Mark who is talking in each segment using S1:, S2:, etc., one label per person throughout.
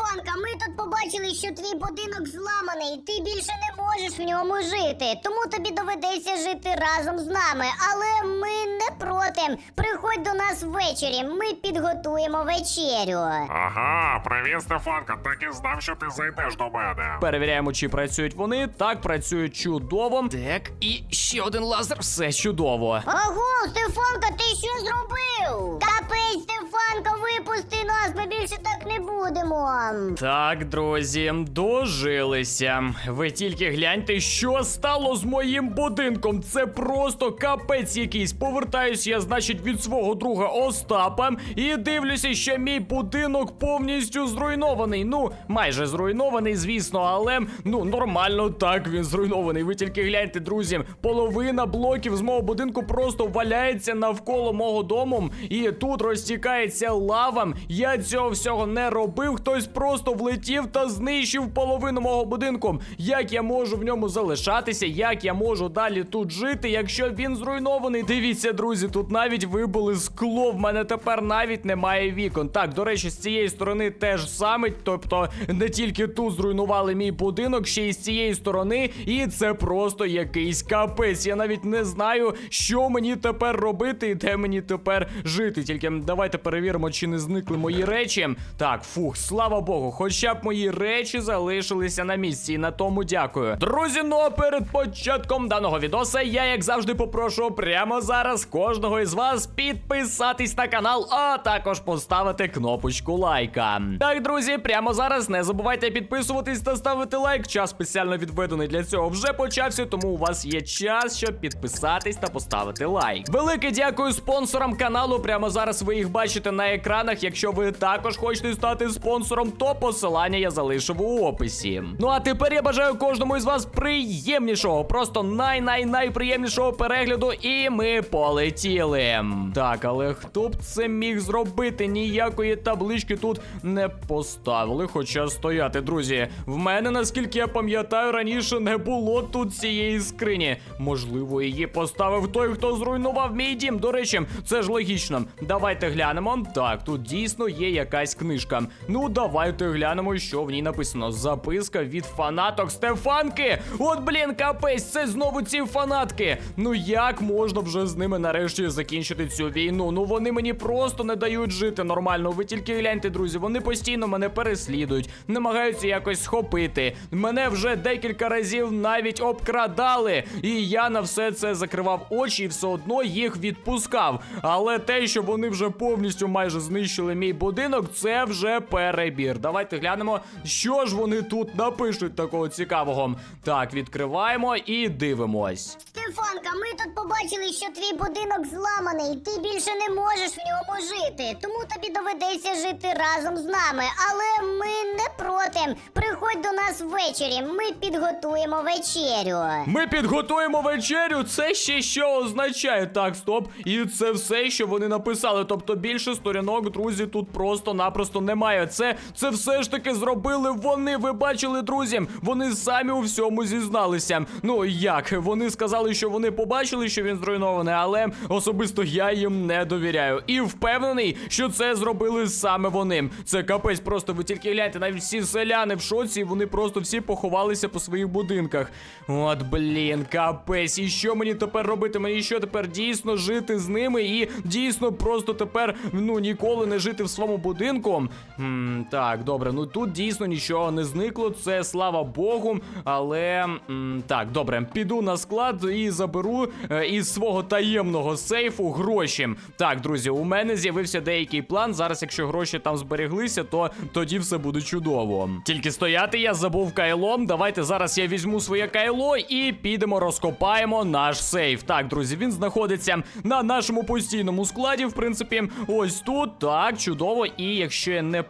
S1: Стефанка, ми тут побачили, що твій будинок зламаний. і Ти більше не можеш в ньому жити. Тому тобі доведеться жити разом з нами. Але ми не проти. Приходь до нас ввечері. Ми підготуємо вечерю.
S2: Ага, привіт, Стефанка. Так і знав, що ти зайдеш до мене.
S3: Перевіряємо, чи працюють вони. Так, працюють чудово. Так, і ще один лазер. Все чудово.
S1: Ого, Стефанка, ти що зробив? Капець, Стефанка, випусти нас, ми більше так не будемо.
S3: Так, друзі, дожилися. Ви тільки гляньте, що стало з моїм будинком. Це просто капець якийсь. Повертаюсь я, значить, від свого друга Остапа і дивлюся, що мій будинок повністю зруйнований. Ну, майже зруйнований, звісно, але ну нормально так він зруйнований. Ви тільки гляньте, друзі. Половина блоків з мого будинку просто валяється навколо мого дому, і тут розтікається лава. Я цього всього не робив. Хтось просто влетів та знищив половину мого будинку. Як я можу в ньому залишатися? Як я можу далі тут жити, якщо він зруйнований? Дивіться, друзі, тут навіть вибили скло. В мене тепер навіть немає вікон. Так, до речі, з цієї сторони теж саме. Тобто не тільки тут зруйнували мій будинок, ще й з цієї сторони. І це просто якийсь капець. Я навіть не знаю, що мені тепер робити і де мені тепер жити. Тільки давайте перевіримо, чи не зникли мої речі. Так, фух, слава Богу, хоча б мої речі залишилися на місці. І на тому дякую. Друзі, ну а перед початком даного відоса я, як завжди, попрошу прямо зараз кожного із вас підписатись на канал, а також поставити кнопочку лайка. Так, друзі, прямо зараз не забувайте підписуватись та ставити лайк. Час спеціально відведений для цього вже почався, тому у вас є час, щоб підписатись та поставити лайк. Велике дякую спонсорам каналу. Прямо зараз ви їх бачите на екранах. Якщо ви також хочете стати спонсором, то посилання я залишив у описі. Ну а тепер я бажаю кожному із вас приємнішого, просто най-най-найприємнішого перегляду, і ми полетіли. Так, але хто б це міг зробити? Ніякої таблички тут не поставили. Хоча стояти, друзі. В мене, наскільки я пам'ятаю, раніше не було тут цієї скрині. Можливо, її поставив той, хто зруйнував мій дім. До речі, це ж логічно. Давайте глянемо. Так, тут дійсно є якась книжка. Ну, давайте глянемо, що в ній написано. Записка від фанаток Стефанки. От, блін, капець, це знову ці фанатки. Ну як можна вже з ними нарешті закінчити цю війну? Ну вони мені просто не дають жити нормально. Ви тільки гляньте, друзі, вони постійно мене переслідують, намагаються якось схопити. Мене вже декілька разів навіть обкрадали, і я на все це закривав очі і все одно їх відпускав. Але те, що вони вже повністю майже знищили мій будинок, це вже перебір. Давайте глянемо, що ж вони тут напишуть такого цікавого. Так, відкриваємо і дивимось.
S1: Стефанка, ми тут побачили, що твій будинок зламаний. Ти більше не можеш в ньому жити. Тому тобі доведеться жити разом з нами. Але ми не проти. Приходь до нас ввечері. Ми підготуємо вечерю.
S3: Ми підготуємо вечерю. Це ще що означає? Так, стоп. І це все, що вони написали. Тобто більше сторінок, друзі, тут просто-напросто немає. Це це все ж таки зробили вони. Ви бачили, друзі? Вони самі у всьому зізналися. Ну як? Вони сказали, що вони побачили, що він зруйнований, але особисто я їм не довіряю. І впевнений, що це зробили саме вони. Це капець, просто ви тільки гляньте, навіть всі селяни в шоці, вони просто всі поховалися по своїх будинках. От, блін, капець. І що мені тепер робити? Мені що тепер дійсно жити з ними і дійсно просто тепер ну ніколи не жити в своєму будинку? М, так, добре, ну тут дійсно нічого не зникло. Це слава Богу. Але м, так, добре, піду на склад і заберу е, із свого таємного сейфу гроші. Так, друзі, у мене з'явився деякий план. Зараз, якщо гроші там збереглися, то тоді все буде чудово. Тільки стояти я забув кайлом. Давайте зараз я візьму своє кайло і підемо розкопаємо наш сейф. Так, друзі, він знаходиться на нашому постійному складі. В принципі, ось тут. Так, чудово. І якщо я не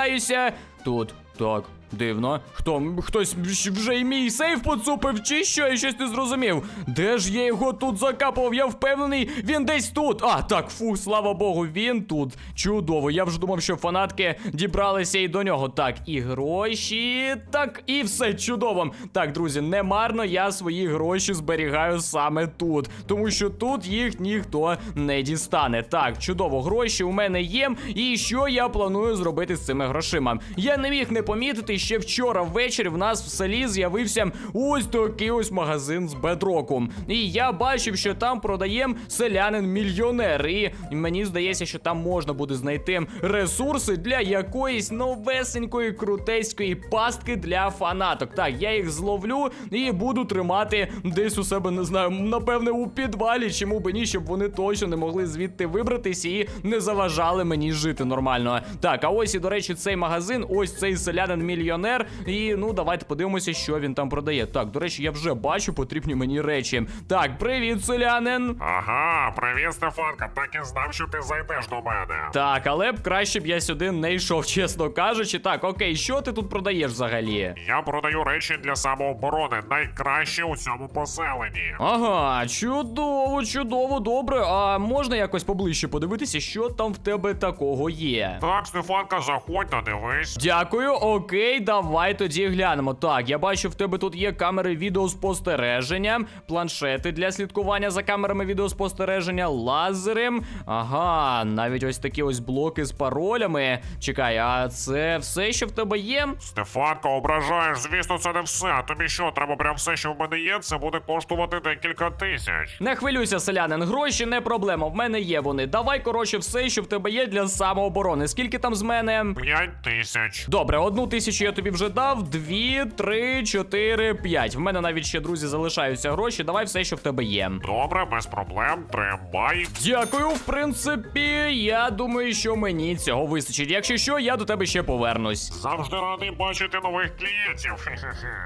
S3: помиляюся, тут. Так, Дивно. Хто хтось вже і мій сейф поцупив, чи що? Я щось не зрозумів. Де ж я його тут закапував? Я впевнений, він десь тут. А, так, фу, слава Богу, він тут. Чудово. Я вже думав, що фанатки дібралися і до нього. Так, і гроші. Так, і все чудово. Так, друзі, не марно я свої гроші зберігаю саме тут. Тому що тут їх ніхто не дістане. Так, чудово, гроші у мене є. І що я планую зробити з цими грошима? Я не міг не помітити, ще вчора ввечері в нас в селі з'явився ось такий ось магазин з бедроком. І я бачив, що там продаєм селянин мільйонер. І мені здається, що там можна буде знайти ресурси для якоїсь новесенької крутеської пастки для фанаток. Так, я їх зловлю і буду тримати десь у себе, не знаю, напевне, у підвалі, чому би ні, щоб вони точно не могли звідти вибратися і не заважали мені жити нормально. Так, а ось і до речі, цей магазин, ось цей селянин мільйонер. І ну давайте подивимося, що він там продає. Так, до речі, я вже бачу потрібні мені речі. Так, привіт, селянин.
S2: Ага, привіт, Стефанка, так і знав, що ти зайдеш до мене.
S3: Так, але б краще б я сюди не йшов, чесно кажучи. Так, окей, що ти тут продаєш взагалі?
S2: Я продаю речі для самооборони, найкращі у цьому поселенні.
S3: Ага, чудово, чудово, добре. А можна якось поближче подивитися, що там в тебе такого є?
S2: Так, Стефанка, заходь та дивись.
S3: Дякую, окей, давай тоді глянемо. Так, я бачу, в тебе тут є камери відеоспостереження, планшети для слідкування за камерами відеоспостереження, лазери. Ага, навіть ось такі ось блоки з паролями. Чекай, а це все, що в тебе є?
S2: Стефанка, ображаєш, звісно, це не все. А тобі що, треба прям все, що в мене є, це буде коштувати декілька тисяч.
S3: Не хвилюйся, селянин, гроші не проблема. В мене є вони. Давай, коротше, все, що в тебе є для самооборони. Скільки там з мене?
S2: П'ять тисяч.
S3: Добре, одну тисячу я тобі вже дав, дві, три, чотири, п'ять. В мене навіть ще друзі залишаються гроші. Давай все, що в тебе є.
S2: Добре, без проблем, тримай.
S3: Дякую, в принципі, я думаю, що мені цього вистачить. Якщо що, я до тебе ще повернусь.
S2: Завжди радий бачити нових клієнтів.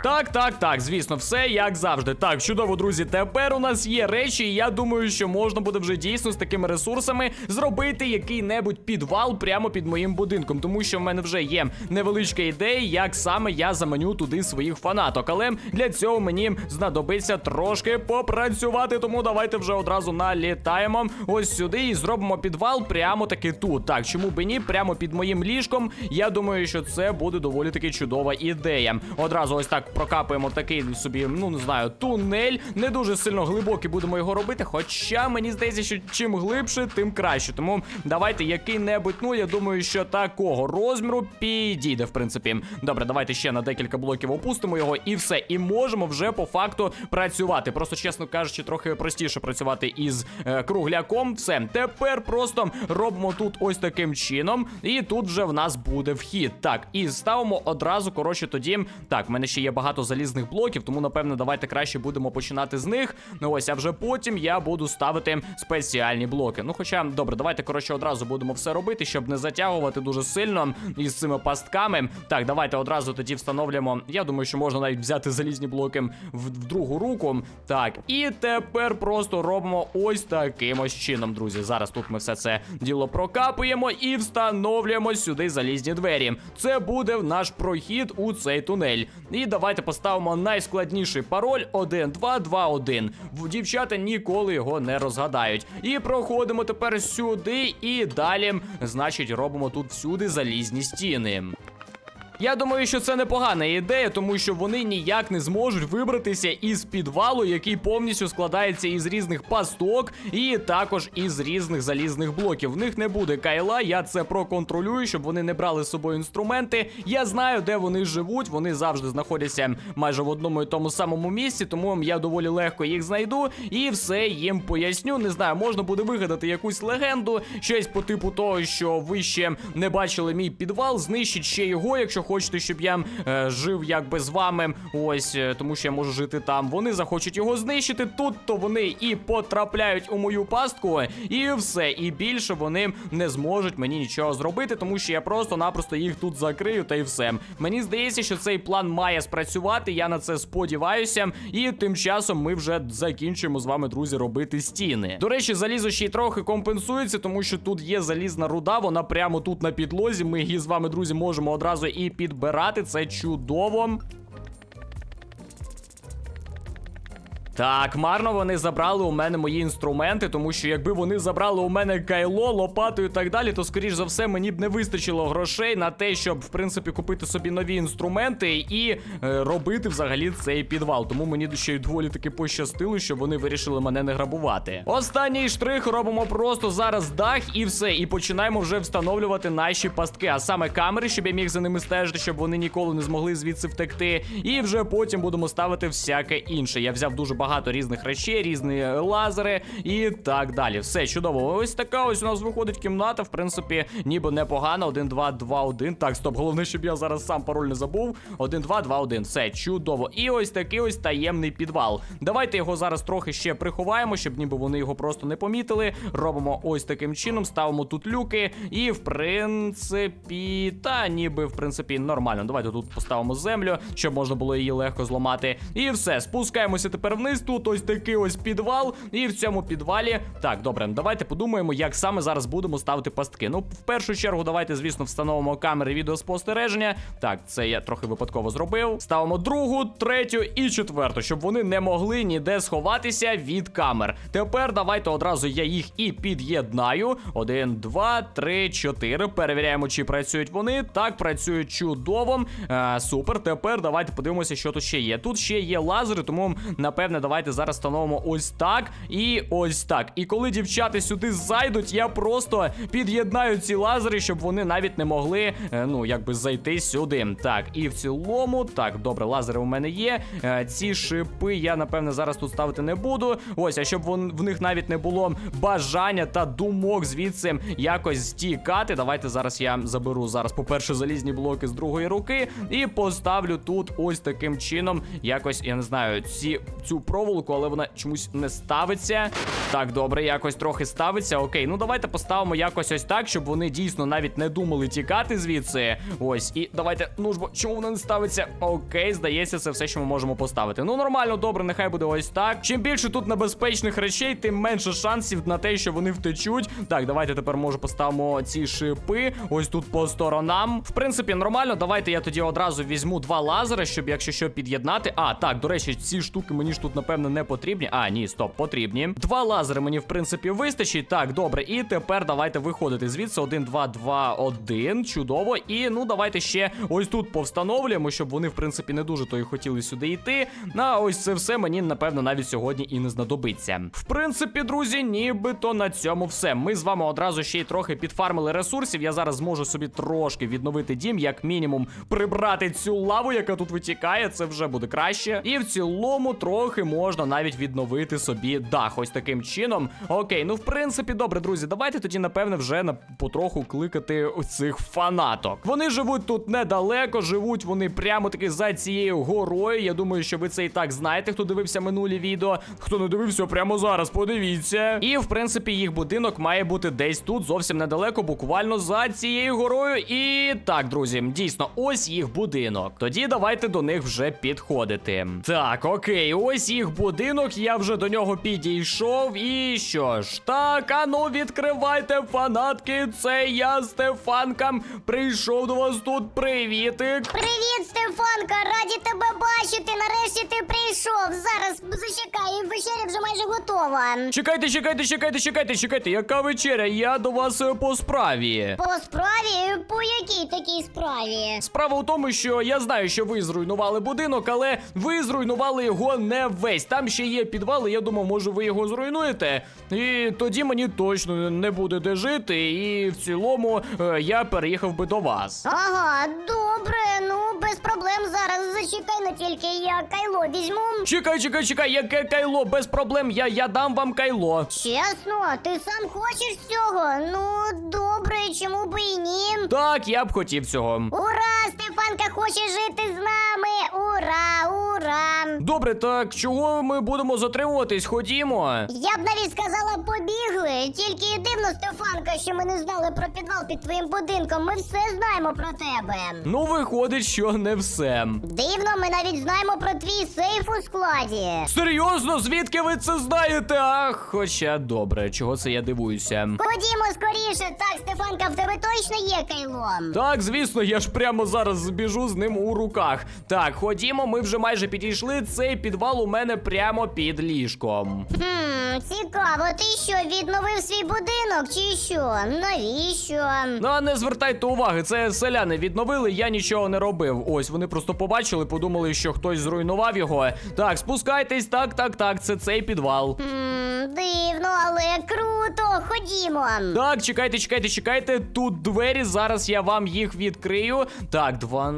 S3: Так, так, так, звісно, все як завжди. Так, чудово, друзі. Тепер у нас є речі, і я думаю, що можна буде вже дійсно з такими ресурсами зробити який-небудь підвал прямо під моїм будинком, тому що в мене вже є невеличка ідея, як саме я заманю туди своїх фанаток. Але для цього мені знадобиться трошки попрацювати. Тому давайте вже одразу налітаємо ось сюди і зробимо підвал прямо таки тут. Так, чому би ні? Прямо під моїм ліжком. Я думаю, що це буде доволі таки чудова ідея. Одразу ось так прокапуємо такий собі, ну не знаю, тунель. Не дуже сильно глибокий будемо його робити. Хоча мені здається, що чим глибше, тим краще. Тому давайте який-небудь, ну я думаю, що такого розміру підійде, в принципі. Добре, давайте ще на декілька блоків опустимо його і все. І можемо вже по факту працювати. Просто, чесно кажучи, трохи простіше працювати із е, кругляком. Все, тепер просто робимо тут ось таким чином. І тут вже в нас буде вхід. Так, і ставимо одразу, коротше, тоді. Так, в мене ще є багато залізних блоків, тому напевно давайте краще будемо починати з них. Ну ось, а вже потім я буду ставити спеціальні блоки. Ну, хоча, добре, давайте, коротше, одразу будемо все робити, щоб не затягувати дуже сильно із цими пастками. Так, давайте одразу тоді встановлюємо. Я думаю, що можна навіть взяти залізні блоки в, в другу руку. Так, і тепер просто робимо ось таким ось чином, друзі. Зараз тут ми все це діло прокапуємо і встановлюємо сюди залізні двері. Це буде наш прохід у цей тунель. І давайте поставимо найскладніший пароль 1221. В- Дівчата ніколи його не розгадають. І проходимо тепер сюди, і далі, значить, робимо тут всюди залізні стіни. Я думаю, що це непогана ідея, тому що вони ніяк не зможуть вибратися із підвалу, який повністю складається із різних пасток і також із різних залізних блоків. В них не буде кайла. Я це проконтролюю, щоб вони не брали з собою інструменти. Я знаю, де вони живуть. Вони завжди знаходяться майже в одному і тому самому місці, тому я доволі легко їх знайду і все їм поясню. Не знаю, можна буде вигадати якусь легенду, щось по типу того, що ви ще не бачили мій підвал, знищіть ще його, якщо хочете, щоб я е, жив якби з вами. Ось е, тому, що я можу жити там. Вони захочуть його знищити. Тут то вони і потрапляють у мою пастку, і все. І більше вони не зможуть мені нічого зробити, тому що я просто-напросто їх тут закрию, та й все. Мені здається, що цей план має спрацювати. Я на це сподіваюся. І тим часом ми вже закінчимо з вами, друзі, робити стіни. До речі, залізо ще й трохи компенсується, тому що тут є залізна руда. Вона прямо тут на підлозі. Ми її з вами, друзі, можемо одразу і підбирати. Це чудово. Так, марно вони забрали у мене мої інструменти, тому що якби вони забрали у мене кайло, лопату і так далі, то скоріш за все мені б не вистачило грошей на те, щоб в принципі купити собі нові інструменти і е, робити взагалі цей підвал. Тому мені ще й доволі таки пощастило, що вони вирішили мене не грабувати. Останній штрих робимо просто зараз дах і все. І починаємо вже встановлювати наші пастки, а саме камери, щоб я міг за ними стежити, щоб вони ніколи не змогли звідси втекти. І вже потім будемо ставити всяке інше. Я взяв дуже багато різних речей, різні лазери і так далі. Все чудово. Ось така ось у нас виходить кімната. В принципі, ніби непогано. 1, 2, 2, 1. Так, стоп, головне, щоб я зараз сам пароль не забув. 1, 2, 2, 1. Все чудово. І ось такий ось таємний підвал. Давайте його зараз трохи ще приховаємо, щоб ніби вони його просто не помітили. Робимо ось таким чином, ставимо тут люки. І в принципі, та ніби в принципі нормально. Давайте тут поставимо землю, щоб можна було її легко зламати. І все, спускаємося тепер вниз. Тут ось такий ось підвал. І в цьому підвалі. Так, добре, давайте подумаємо, як саме зараз будемо ставити пастки. Ну, в першу чергу, давайте, звісно, встановимо камери відеоспостереження. Так, це я трохи випадково зробив. Ставимо другу, третю і четверту, щоб вони не могли ніде сховатися від камер. Тепер давайте одразу я їх і під'єднаю. Один, два, три, чотири. Перевіряємо, чи працюють вони. Так, працюють чудово. Е, супер. Тепер давайте подивимося, що тут ще є. Тут ще є лазери, тому напевне, давайте зараз встановимо ось так і ось так. І коли дівчата сюди зайдуть, я просто під'єднаю ці лазери, щоб вони навіть не могли, е, ну, якби зайти сюди. Так, і в цілому, так, добре, лазери у мене є. Е, ці шипи я, напевне, зараз тут ставити не буду. Ось, а щоб вон, в них навіть не було бажання та думок звідси якось стікати. Давайте зараз я заберу зараз, по-перше, залізні блоки з другої руки і поставлю тут ось таким чином. Якось, я не знаю, ці, цю проволоку, але вона чомусь не ставиться. Так, добре, якось трохи ставиться. Окей, ну давайте поставимо якось ось так, щоб вони дійсно навіть не думали тікати звідси. Ось, і давайте, ну ж бо чому вона не ставиться? Окей, здається, це все, що ми можемо поставити. Ну нормально, добре, нехай буде ось так. Чим більше тут небезпечних речей, тим менше шансів на те, що вони втечуть. Так, давайте тепер може поставимо ці шипи. Ось тут по сторонам. В принципі, нормально. Давайте я тоді одразу візьму два лазери, щоб якщо що під'єднати. А, так, до речі, ці штуки мені ж тут, напевно, не потрібні. А, ні, стоп, потрібні. Два лазери мені, в принципі, вистачить. Так, добре. І тепер давайте виходити звідси. Один, два, два, один. Чудово. І ну давайте ще ось тут повстановлюємо, щоб вони, в принципі, не дуже то і хотіли сюди йти. На ось це все мені, напевно, навіть сьогодні і не знадобиться. В принципі, друзі, нібито на цьому все. Ми з вами одразу ще й трохи підфармили ресурсів. Я зараз зможу собі трошки відновити дім, як мінімум, прибрати цю лаву, яка тут витікає. Це вже буде краще. І в цілому трохи можна навіть відновити собі дах. Ось таким чином. Окей, ну в принципі, добре, друзі, давайте тоді, напевне, вже на потроху кликати цих фанаток. Вони живуть тут недалеко, живуть вони прямо таки за цією горою. Я думаю, що ви це і так знаєте, хто дивився минулі відео. Хто не дивився, прямо зараз подивіться. І в принципі, їх будинок має бути десь тут, зовсім недалеко, буквально за цією горою. І так, друзі, дійсно, ось їх будинок. Тоді давайте до них вже підходити. Так, окей, ось їх будинок. Я вже до нього підійшов. І що ж, так, а ну відкривайте фанатки. Це я, Стефанка. Прийшов до вас тут. Привітик.
S1: Привіт, Стефанка! Раді тебе бачити! Нарешті ти прийшов! Зараз зачекай, вечеря вже майже готова.
S3: Чекайте, чекайте, чекайте, чекайте, чекайте. Яка вечеря? Я до вас е, по справі.
S1: По справі? По якій такій справі?
S3: Справа у тому, що я знаю, що ви зруйнували будинок, але ви зруйнували його не весь. Там ще є підвал, і я думав, може ви його зруйнуєте. І тоді мені точно не буде де жити. І в цілому е, я переїхав би до вас.
S1: Ага, добре, ну без проблем зараз. Зачекай на тільки я кайло візьму.
S3: Чекай, чекай, чекай, яке кайло, без проблем. Я, я дам вам кайло.
S1: Чесно, ти сам хочеш цього? Ну, добре, чому би і ні?
S3: Так, я б хотів цього.
S1: Ура! Стефанка хоче жити з нами! Ура, ура!
S3: Добре. добре, так чого ми будемо затримуватись? Ходімо.
S1: Я б навіть сказала, побігли. Тільки і дивно, Стефанка, що ми не знали про підвал під твоїм будинком. Ми все знаємо про тебе.
S3: Ну, виходить, що не все.
S1: Дивно, ми навіть знаємо про твій сейф у складі.
S3: Серйозно, звідки ви це знаєте? А, хоча добре, чого це я дивуюся.
S1: Ходімо скоріше. Так, Стефанка, в тебе точно є кайло.
S3: Так, звісно, я ж прямо зараз збіжу з ним у руках. Так, ходімо, ми вже майже підійшли. Цей підвал у мене прямо під ліжком.
S1: Хм, цікаво, ти що, відновив свій будинок чи що? Навіщо?
S3: Ну, а не звертайте уваги, це селяни відновили, я нічого не робив. Ось вони просто побачили, подумали, що хтось зруйнував його. Так, спускайтесь, так, так, так, це цей підвал.
S1: Хм, дивно, але круто. Ходімо.
S3: Так, чекайте, чекайте, чекайте. Тут двері. Зараз я вам їх відкрию. Так, два.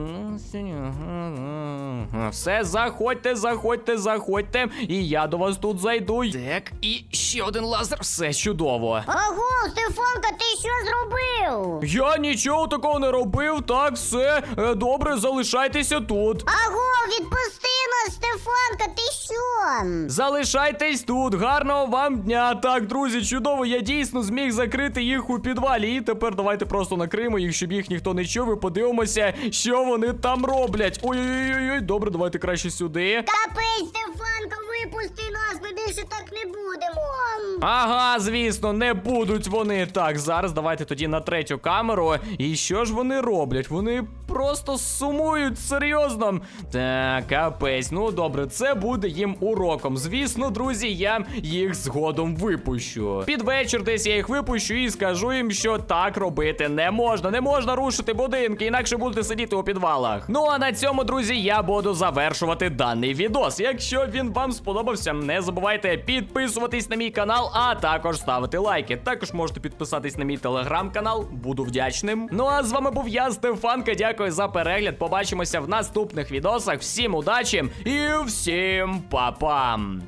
S3: Все, заходьте, заходьте, заходьте. І я до вас тут зайду. Так, і ще один лазер. Все чудово.
S1: Ого, Стефанка, ти що зробив?
S3: Я нічого такого не робив. Так, все е, добре, залишайтеся тут.
S1: Аго, відпусти нас, Стефанка, ти що?
S3: Залишайтесь тут, гарного вам дня. Так, друзі, чудово, я дійсно зміг закрити їх у підвалі. І тепер давайте просто накриємо їх, щоб їх ніхто не чув. І подивимося, що вони там роблять. Ой-ой-ой, добре, давайте краще сюди.
S1: Капець, Стефанка, випусти нас, більше так не будемо.
S3: Ага, звісно, не будуть вони. Так, зараз давайте тоді на третю камеру. І що ж вони роблять? Вони просто сумують серйозно. Так, капець. Ну добре, це буде їм уроком. Звісно, друзі, я їх згодом випущу. Під вечір десь я їх випущу і скажу їм, що так робити не можна. Не можна рушити будинки, інакше будете сидіти у підвалах. Ну а на цьому, друзі, я буду завершувати даний відос. Якщо він вам сподобався, не забувайте підписуватись на мій канал, а також ставити лайки. Також можете підписатись на мій телеграм-канал, буду вдячним. Ну а з вами був я, Стефанка. Дякую за перегляд. Побачимося в наступних відосах. Всім удачі і всім па-пам!